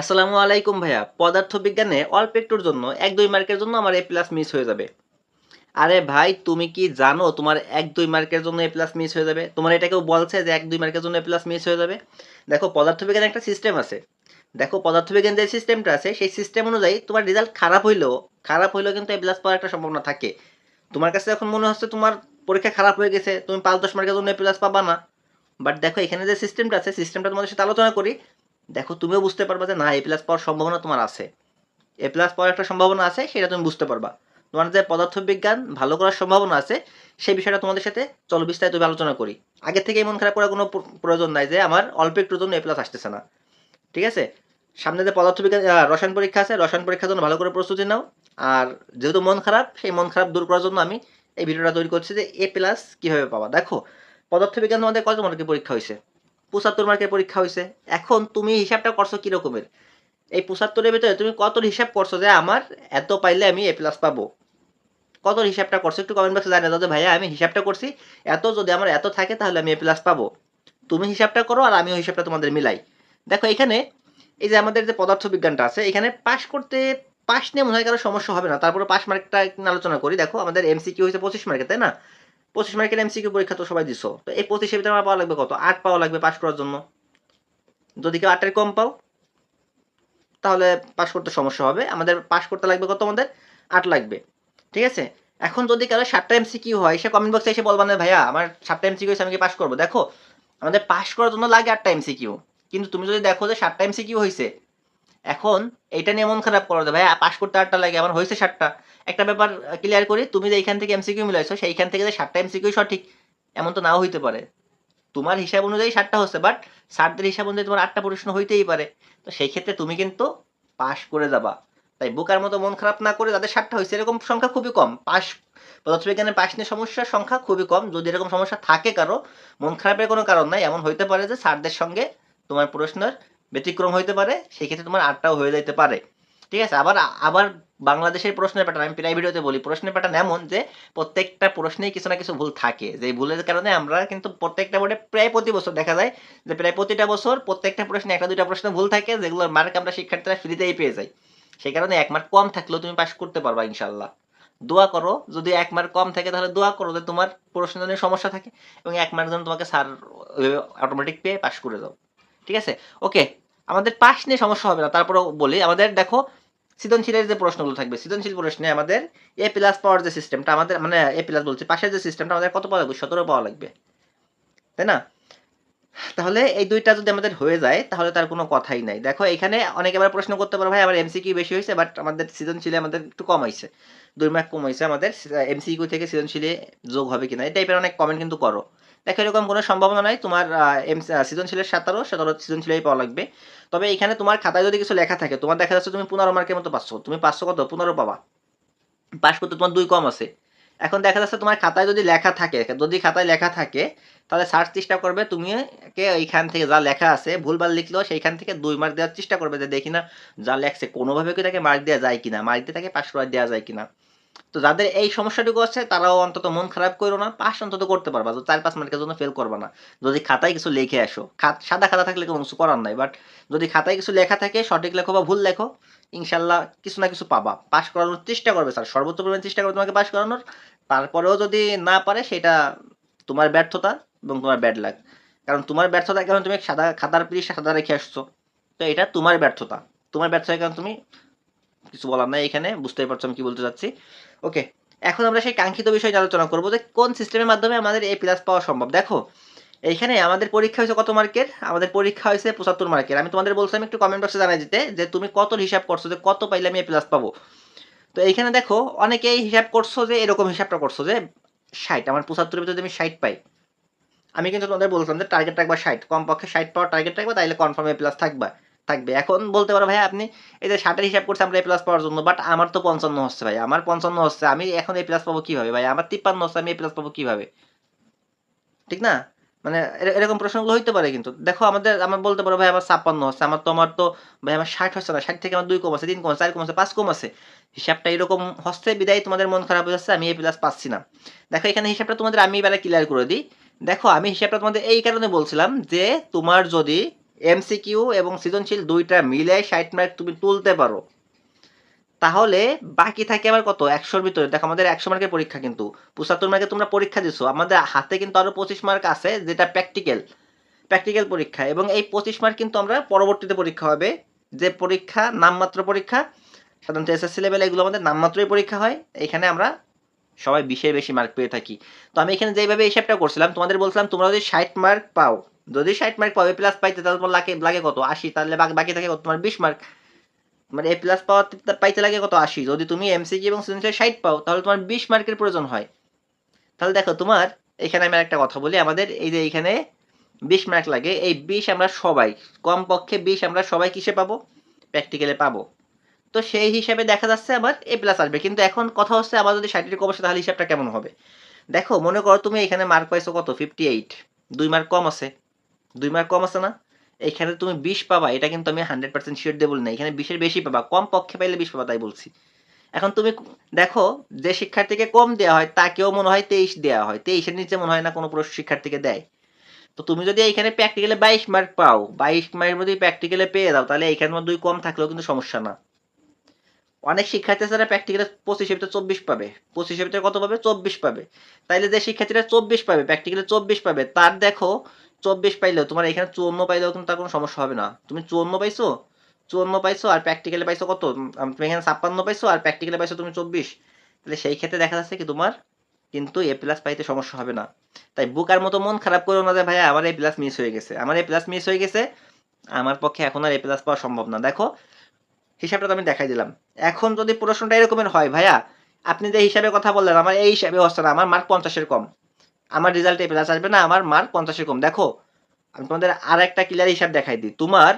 আসসালামু আলাইকুম ভাইয়া। পদার্থবিজ্ঞানে অল্প একটুর জন্য এক দুই মার্কের জন্য আমার এ প্লাস মিস হয়ে যাবে। আরে ভাই, তুমি কি জানো তোমার এক দুই মার্কের জন্য এ প্লাস মিস হয়ে যাবে? তোমার এটা কেউ বলছে যে এক দুই মার্কের জন্য এ প্লাস মিস হয়ে যাবে? দেখো, পদার্থবিজ্ঞানে একটা সিস্টেম আছে। দেখো, পদার্থবিজ্ঞান যে সিস্টেমটা আছে, সেই সিস্টেম অনুযায়ী তোমার রেজাল্ট খারাপ হইলেও খারাপ হইলেও কিন্তু এ প্লাস পাওয়ার একটা সম্ভাবনা থাকে। তোমার কাছে এখন মনে হচ্ছে তোমার পরীক্ষা খারাপ হয়ে গেছে, তুমি পাঁচ দশ মার্কের জন্য এ প্লাস পাবা না। বাট দেখো, এখানে যে সিস্টেমটা আছে সিস্টেমটা তোমাদের সাথে আলোচনা করি। দেখো, তুমিও বুঝতে পারবা যে না এ প্লাস পাওয়ার সম্ভাবনা তোমার আছে। এ প্লাস পাওয়ার একটা সম্ভাবনা আছে, সেটা তুমি বুঝতে পারবা। তোমার যে পদার্থবিজ্ঞান ভালো করার সম্ভাবনা আছে, সেই বিষয়টা তোমাদের সাথে চলো বিস্তারিত আলোচনা করি। আগে থেকে মন খারাপ করার কোনো প্রয়োজন নাই যে আমার অল্প একটু জন্য এ প্লাস আসতেছে না। ঠিক আছে? সামনে যে পদার্থবিজ্ঞান রসায়ন পরীক্ষা আছে, রসায়ন পরীক্ষার জন্য ভালো করে প্রস্তুতি নাও। আর যেহেতু মন খারাপ, সেই মন খারাপ দূর করার জন্য আমি এই ভিডিওটা তৈরি করছি যে এ প্লাস কীভাবে পাবা। দেখো, পদার্থবিজ্ঞান তোমাদের কত মার্কের পরীক্ষা হয়েছে? পঁচাত্তর মার্কের পরীক্ষা হয়েছে। এখন তুমি হিসাবটা করছ কি রকমের এই পঁচাত্তরের ভিতরে তুমি কত হিসাব করছ যে আমার এত পাইলে আমি এ প্লাস পাবো? কত হিসাবটা করছ? একটু কমেন্ট বক্সে জানিয়ে দাও যে, ভাইয়া, আমি হিসাবটা করছি। এত যদি আমার এত থাকে, তাহলে আমি এ প্লাস পাবো। তুমি হিসাবটা করো আর আমিও হিসাবটা তোমাদের মিলাই। দেখো, এখানে এই যে আমাদের যে পদার্থ বিজ্ঞানটা আছে, এখানে পাশ করতে পাশ নিয়ে মনে হয় কারও সমস্যা হবে না। তারপরে পাশ মার্কটা আলোচনা করি। দেখো, আমাদের এমসি এমসিকিউ হয়েছে পঁচিশ মার্কে তাই না? পঁচিশ মার্কের এমসিকিউ পরীক্ষা তো সবাই দিছো। তো এই পঁচিশের ভিতরে আমার পাওয়া লাগবে কত? আট পাওয়া লাগবে পাশ করার জন্য। যদি কেউ আটের কম পাও, তাহলে পাশ করতে সমস্যা হবে। আমাদের পাশ করতে লাগবে কত আমাদের? আট লাগবে। ঠিক আছে? এখন যদি কারও সাতটা এমসিকিউ হয়, সে কমেন্ট বক্সে এসে বলবা না, ভাইয়া, আমার সাতটা এমসিকিউ হয়েছে, আমি কি পাশ করব? দেখো, আমাদের পাশ করার জন্য লাগে আটটা এমসিকিউ কিন্তু তুমি যদি দেখো যে সাতটা এমসিকিউ হয়েছে, এখন এটা নিয়ে মন খারাপ করো যে ভাই পাশ করতে আটটা লাগে, আমার হয়েছে সাতটা। একটা ব্যাপার ক্লিয়ার করি, তুমি যে এইখান থেকে এমসিকিউ মিলাইছো, সেইখান থেকে যে সাতটা এমসিকিউ সঠিক, এমন তো নাও হইতে পারে। তোমার হিসাব অনুযায়ী সাতটা হচ্ছে বাট সাতদের হিসাব অনুযায়ী তোমার আটটা প্রশ্ন হইতেই পারে। তো সেই ক্ষেত্রে তুমি কিন্তু পাশ করে যাবা। তাই বোকার মতো মন খারাপ না করে যাদের সাতটা হয়েছে, এরকম সংখ্যা খুবই কম। পাশ পদার্থবিজ্ঞানের পাশ নিয়ে সমস্যার সংখ্যা খুবই কম। যদি এরকম সমস্যা থাকে কারও, মন খারাপের কোনো কারণ নাই। এমন হইতে পারে যে স্যারদের সঙ্গে তোমার প্রশ্নের ব্যতিক্রম হইতে পারে। সেই ক্ষেত্রে তোমার আটটাও হয়ে যাইতে পারে। ঠিক আছে? আবার আবার বাংলাদেশের প্রশ্নের প্যাটার্ন আমি প্রায় ভিডিওতে বলি, প্রশ্নের প্যাটার্ন এমন যে প্রত্যেকটা প্রশ্নেই কিছু না কিছু ভুল থাকে। যে ভুলের কারণে আমরা কিন্তু প্রত্যেকটা বোর্ডে প্রায় প্রতি বছর দেখা যায় যে প্রায় প্রতিটা বছর প্রত্যেকটা প্রশ্নে একটা দুইটা প্রশ্ন ভুল থাকে, যেগুলোর মার্ক আমরা শিক্ষার্থীরা ফ্রিতেই পেয়ে যাই। সেই কারণে এক মার্ক কম থাকলেও তুমি পাস করতে পারবা ইনশাল্লাহ দোয়া করো, যদি এক মার্ক কম থাকে তাহলে দোয়া করো যে তোমার প্রশ্ন নিয়ে সমস্যা থাকে এবং এক মার্ক যেন তোমাকে স্যার অটোমেটিক পেয়ে পাস করে দাও। ঠিক আছে? ওকে আমাদের পাস নিয়ে সমস্যা হবে না, তারপরেও বলি। আমাদের দেখো সৃজনশীলের যে প্রশ্নগুলো থাকবে, সৃজনশীল প্রশ্নে আমাদের এ প্লাস পাওয়ার যে সিস্টেমটা আমাদের মানে এ প্লাস বলছি, পাশের যে সিস্টেমটা আমাদের কত পাওয়া লাগবে? সতেরো পাওয়া লাগবে। তাই না? তাহলে এই দুইটা যদি আমাদের হয়ে যায়, তাহলে তার কোনো কথাই নাই। দেখো, এখানে অনেকে আবার প্রশ্ন করতে পারো, ভাই আমার এমসিকিউ বেশি হয়েছে? বাট আমাদের সৃজনশীলে আমাদের একটু কম হয়েছে। দুই মার্ক কম হয়েছে আমাদের এমসিকিউ থেকে সৃজনশীলে যোগ হবে কিনা? এই টাইপের অনেক কমেন্ট কিন্তু করো। দেখো এরকম কোনো সম্ভাবনা নাই। তোমার এম সৃজনশীলের সাতারো সতেরো সৃজনশীলেই পাওয়া লাগবে। তবে এখানে তোমার খাতায় যদি কিছু লেখা থাকে, তোমার দেখা যাচ্ছে তুমি পনেরো মার্কের মতো পাচ্ছ। তুমি পাঁচশো কত? পনেরো পাবা। পাস করতে তোমার দুই কম আছে। এখন দেখা যাচ্ছে তোমার খাতায় যদি লেখা থাকে, যদি খাতায় লেখা থাকে, তাহলে সার্চ চেষ্টা করবে, তুমি কে এইখান থেকে যা লেখা আছে, ভুলভাল লিখলেও সেইখান থেকে দুই মার্ক দেওয়ার চেষ্টা করবে যে দেখি না যা লেখছে, কোনোভাবে কি তাকে মার্ক দেওয়া যায় কিনা? মার্ক দিয়ে তাকে পাস করা দেওয়া যায় কিনা? তো যাদের এই সমস্যাটুকু আছে, তারাও অন্তত মন খারাপ করো না পাস অন্তত করতে পারবা। তো চার পাঁচ মার্কের জন্য ফেল করবা না। যদি খাতায় কিছু লিখে আসো সাদা খাতা থাকলে কোনো কিছু করার নাই বাট যদি খাতায় কিছু লেখা থাকে, সঠিক লেখো বা ভুল লেখো ইনশাল্লাহ কিছু না কিছু পাবা। পাস করানোর চেষ্টা করবে স্যার সর্বোচ্চ পরিমাণ চেষ্টা করবে তোমাকে পাস করানোর। তারপরেও যদি না পারে, সেটা তোমার ব্যর্থতা এবং তোমার ব্যাড লাগ কারণ তোমার ব্যর্থতার কারণ তুমি সাদা খাতার পৃষ্ঠা সাদা রেখে আসছো। তো এটা তোমার ব্যর্থতা। তোমার ব্যর্থতার কারণ তুমি কিছু বলার নাই এখানে, বুঝতেই পারছ আমি কি বলতে চাচ্ছি? ওকে এখন আমরা সেই কাঙ্ক্ষিত বিষয় আলোচনা করব, যে কোন সিস্টেমের মাধ্যমে আমাদের এই প্লাস পাওয়া সম্ভব? দেখো, এইখানে আমাদের পরীক্ষা হয়েছে কত মার্কের আমাদের পরীক্ষা হয়েছে পঁচাত্তর মার্কের আমি তোমাদের বলছিলাম একটু কমেন্ট বক্সে জানাই দিতে, যে তুমি কত হিসাব করছ, যে কত পাইলে আমি এ প্লাস পাবো? তো এইখানে দেখো, অনেকেই হিসাব করছ যে এরকম হিসাবটা করছ, যে ষাট, আমার পঁচাত্তরের ভিতরে আমি ষাট পাই, আমি কিন্তু তোমাদের বলছিলাম যে টার্গেট রাখবা ষাট, কমপক্ষে ষাট পাওয়ার টার্গেট রাখবা তাইলে কনফার্ম এ প্লাস থাকবা। থাকবে। এখন বলতে পারো ভাই আপনি এই যে ষাটের হিসাব করছে আমরা এ প্লাস পাওয়ার জন্য বাট আমার তো পঞ্চান্ন হচ্ছে ভাই আমার পঞ্চান্ন হচ্ছে, আমি এখন এ প্লাস পাবো কীভাবে ভাই আমার তিপ্পান্ন হচ্ছে, আমি এ প্লাস পাবো কীভাবে? ঠিক না? মানে এরকম প্রশ্নগুলো হইতে পারে কিন্তু। দেখো, আমাদের, আমার বলতে পারো ভাই আমার ছাপ্পান্ন হচ্ছে, আমার তো আমার তো ভাই আমার ষাট হচ্ছে না, ষাট থেকে আমার দুই কম আছে, তিন কম আছে, চার কম আছে, পাঁচ কম আছে। হিসাবটা এরকম হচ্ছে, বিদায় তোমাদের মন খারাপ হয়ে যাচ্ছে, আমি এ প্লাস পাচ্ছি না। দেখো, এখানে হিসাবটা তোমাদের আমি এবারে ক্লিয়ার করে দিই। দেখো, আমি হিসাবটা তোমাদের এই কারণে বলছিলাম যে, তোমার যদি এমসিকিউ এবং সৃজনশীল দুইটা মিলে ষাট মার্ক তুমি তুলতে পারো। তাহলে বাকি থাকে আবার কত? একশোর ভিতরে। দেখো, আমাদের একশো মার্কের পরীক্ষা কিন্তু। পঁচাত্তর মার্কে তোমরা পরীক্ষা দিছো। আমাদের হাতে কিন্তু আরও পঁচিশ মার্ক আছে, যেটা প্র্যাকটিক্যাল প্র্যাকটিক্যাল পরীক্ষা। এবং এই পঁচিশ মার্ক কিন্তু আমরা পরবর্তীতে পরীক্ষা হবে। যে পরীক্ষা, নামমাত্র পরীক্ষা, সাধারণত এসএসসি লেভেল এগুলো আমাদের নামমাত্রই পরীক্ষা হয়। এখানে আমরা সবাই বিশের বেশি মার্ক পেয়ে থাকি। তো আমি এখানে যেভাবে হিসাবটা করছিলাম, তোমাদের বলছিলাম তোমরা যদি ষাট মার্ক পাও যদি ষাট মার্ক এ প্লাস পাইতে তাহলে তোমার লাগে লাগে কত? আশি, তাহলে বাকি থাকে কত? তোমার বিশ মার্ক মানে এ প্লাস পাওয়া পাইতে লাগে কত? আশি। যদি তুমি এমসিকি এবং সিজনশীল ষাট পাও, তাহলে তোমার বিশ মার্কের প্রয়োজন হয়। তাহলে দেখো, তোমার এখানে আমি একটা কথা বলি। আমাদের এই যে এখানে বিশ মার্ক লাগে, এই বিশ আমরা সবাই, কমপক্ষে বিশ আমরা সবাই কিসে পাবো? প্র্যাকটিক্যালে পাবো। তো সেই হিসাবে দেখা যাচ্ছে আমার এ প্লাস আসবে। কিন্তু এখন কথা হচ্ছে আমার যদি ষাটের কম আসে, তাহলে হিসাবটা কেমন হবে? দেখো, মনে করো তুমি এখানে মার্ক পাইছো কত? ফিফটি এইট দুই মার্ক কম আছে। দুই মার্ক কম আছে না? এখানে তুমি বিশ পাবা, এটা কিন্তু আমি হান্ড্রেড পার্সেন্ট শিওর দিয়ে বলি না এখানে বিশের বেশি পাবা কম পক্ষে পাইলে বিশ পাবা, তাই বলছি। এখন তুমি দেখো, যে শিক্ষার্থীকে কম দেওয়া হয়, তাকেও মনে হয় তেইশ দেওয়া হয়। তেইশের নিচে মনে হয় না কোনো পুরো শিক্ষার্থীকে দেয়। তো তুমি যদি এখানে প্র্যাকটিক্যালে বাইশ মার্ক পাও, বাইশ মার্কের মধ্যে প্র্যাকটিক্যালে পেয়ে দাও, তাহলে এখানে মধ্যে দুই কম থাকলেও কিন্তু সমস্যা না। অনেক শিক্ষার্থী যারা প্র্যাকটিক্যালে পঁচিশের ভিতরে চব্বিশ পাবে। পঁচিশের ভিতরে কত পাবে? চব্বিশ পাবে। তাইলে যে শিক্ষার্থীরা চব্বিশ পাবে প্র্যাকটিক্যালে চব্বিশ পাবে, তার দেখো চব্বিশ পাইলেও, তোমার এখানে চুয়ান্ন পাইলেও কিন্তু তার কোনো সমস্যা হবে না। তুমি চুয়ান্ন পাইছো চুয়ান্ন পাইছো আর প্র্যাকটিক্যালে পাইছো কত? তুমি এখানে ছাপ্পান্ন পাইছো আর প্র্যাকটিক্যালে পাইছো তুমি চব্বিশ। তাহলে সেই ক্ষেত্রে দেখা যাচ্ছে কি তোমার কিন্তু এ প্লাস পাইতে সমস্যা হবে না। তাই বুকার মতো মন খারাপ করো না যে, ভাইয়া, আমার এ প্লাস মিস হয়ে গেছে। আমার এ প্লাস মিস হয়ে গেছে, আমার পক্ষে এখন আর এ প্লাস পাওয়া সম্ভব না। দেখো, হিসাবটা তো আমি দেখাই দিলাম। এখন যদি প্রশ্নটা এরকমের হয়, ভাইয়া, আপনি যে হিসাবে কথা বললেন, আমার এই হিসাবে হচ্ছে না, আমার মার্ক পঞ্চাশের কম। আমার রেজাল্ট এ প্লাস আসবে না আমার মার্ক পঞ্চাশের কম দেখো আমি তোমাদের আর একটা ক্লিয়ার হিসাব দেখাই দিই তোমার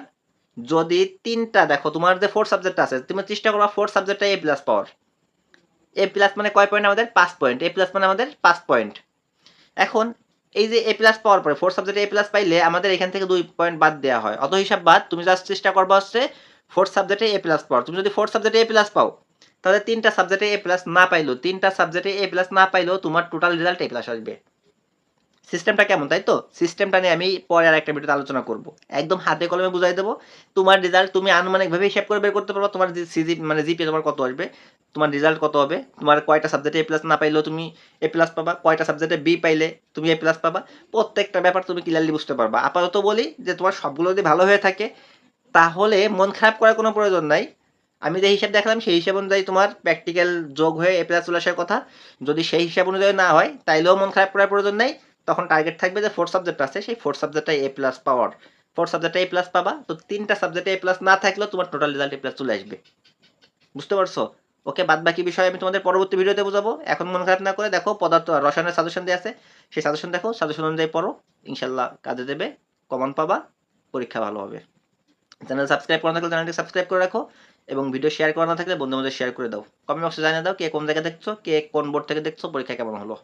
যদি তিনটা দেখো তোমার যে ফোর সাবজেক্ট আছে তুমি চেষ্টা করো ফোর সাবজেক্টটা এ প্লাস পাওয়ার এ প্লাস মানে কয় পয়েন্ট আমাদের পাঁচ পয়েন্ট এ প্লাস মানে আমাদের পাঁচ পয়েন্ট এখন এই যে এ প্লাস পাওয়ার পরে ফোর সাবজেক্টে এ প্লাস পাইলে আমাদের এখান থেকে দুই পয়েন্ট বাদ দেওয়া হয় অত হিসাব বাদ তুমি জাস্ট চেষ্টা করবা হচ্ছে ফোর্থ সাবজেক্টে এ প্লাস পাও তুমি যদি ফোর্থ সাবজেক্টে এ প্লাস পাও তাহলে তিনটা সাবজেক্টে এ প্লাস না পাইলেও তিনটা সাবজেক্টে এ প্লাস না পাইলেও তোমার টোটাল রেজাল্ট এ প্লাস আসবে সিস্টেমটা কেমন, তাই তো? সিস্টেমটা নিয়ে আমি পরে আর একটা ভিডিওতে আলোচনা করব। একদম হাতে কলমে বুঝাই দেবো। তোমার রেজাল্ট তুমি আনুমানিকভাবে হিসাব করে বের করতে পারবে, তোমার সিজি মানে জিপি তোমার কত আসবে, তোমার রেজাল্ট কত হবে, তোমার কয়টা সাবজেক্টে এ প্লাস না পাইলেও তুমি এ প্লাস পাবা, কয়টা সাবজেক্টে বি পাইলে তুমি এ প্লাস পাবা, প্রত্যেকটা ব্যাপার তুমি ক্লিয়ারলি বুঝতে পারবা। আপাতত বলি যে তোমার সবগুলো যদি ভালো হয়ে থাকে, তাহলে মন খারাপ করার কোনো প্রয়োজন নাই। আমি যে হিসাব দেখালাম, সেই হিসাব অনুযায়ী তোমার প্র্যাকটিক্যাল যোগ হয়ে এ প্লাস চলে আসার কথা। যদি সেই হিসাব অনুযায়ী না হয়, তাইলেও মন খারাপ করার প্রয়োজন নেই। তখন টার্গেট থাকবে যে ফোর্থ সাবজেক্ট আছে, সেই ফোর্থ সাবজেক্টটা এ প্লাস পাওয়ার। ফোর্থ সাবজেক্টে এ প্লাস পাবা, তো তিনটা সাবজেক্টে এ প্লাস না থাকলেও তোমার টোটাল রেজাল্ট এ প্লাস চলে আসবে। বুঝতে পারছ? ওকে বাদ বাকি বিষয় আমি তোমাদের পরবর্তী ভিডিওতে বোঝাবো। এখন মন খারাপ না করে দেখো, পদার্থ রসায়নের সাজেশন দিয়ে আছে। সেই সাজেশন দেখো সাজেশন অনুযায়ী পড়ো। ইনশাল্লাহ কাজে দেবে কমন পাবা, পরীক্ষা ভালো হবে। চ্যানেল সাবস্ক্রাইব করা থাকলে চ্যানেলটি সাবস্ক্রাইব করে রাখো এবং ভিডিও শেয়ার করা না থাকলে বন্ধু শেয়ার করে দাও। কমেন্ট বক্সে জানিয়ে দাও কে কোন জায়গায় দেখছ, কে কোন বোর্ড থেকে দেখছ, পরীক্ষা কেমন হলো।